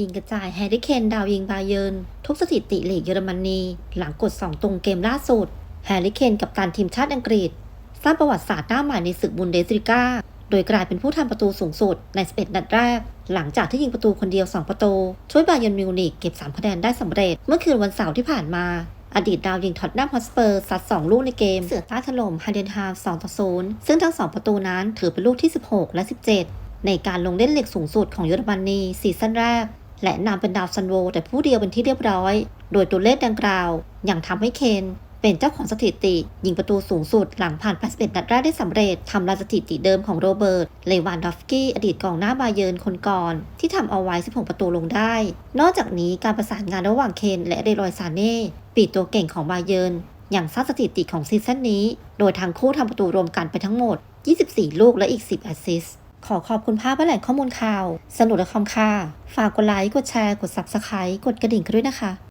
ยิงกระจายแฮร์รี่เคนดาวยิงบาเยินทุบสถิติลีกเยอรมนี หลังกด 2 ตรงเกมล่าสุด แฮร์รี่เคนกับตันทีมชาติอังกฤษ สร้างประวัติศาสตร์หน้าใหม่ในศึกบุนเดสลิก้า โดยกลายเป็นผู้ทำประตูสูงสุดใน 11 นัดแรก หลังจากที่ยิงประตูคนเดียว 2 ประตู ช่วยบาเยิร์นมิวนิกเก็บ 3 คะแนนได้สำเร็จ เมื่อคืนวันเสาร์ที่ผ่านมาอดีตดาวยิงท็อตแนมฮอตสเปอร์ซัด 2 ลูกในเกม เสือใต้ถล่มไฮเดนฮาม2ต่อ0ซึ่งทั้ง 2 ประตูนั้นถือเป็นลูกที่ 16 และ 17 ในการลงเล่นเหล็กสูงสุดของเยอรมนีซีซั่นแรก และนำเป็นดาวซันโวแต่ผู้เดียวเป็นที่เรียบร้อย โดยตัวเลขดังกล่าวยังทำให้เคนเป็นเจ้าของสถิติ ยิงประตูสูงสุดหลังผ่าน 81 นัดแรกได้สำเร็จ ทำลายสถิติเดิมของโรเบิร์ต เลวานดอฟกี้ อดีตกองหน้าบาเยิร์นคนก่อน ที่ทำเอาไว้ 16 ประตูลงได้ นอกจากนี้การประสานงานระหว่างเคน และเดรอยซาเน่ปีตัวเก่งของบาเยิร์นอย่างสร้างสถิติของซีซั่นนี้ โดยทั้งคู่ทำประตูรวมกันไปทั้งหมด 24 ลูกและอีก 10 แอสซิสต์ ขอขอบคุณภาพและแหล่งข้อมูลข่าว สนุกและคอมค่า ฝากกดไลค์ กดแชร์ กด Subscribe กดกระดิ่งกันด้วยนะคะ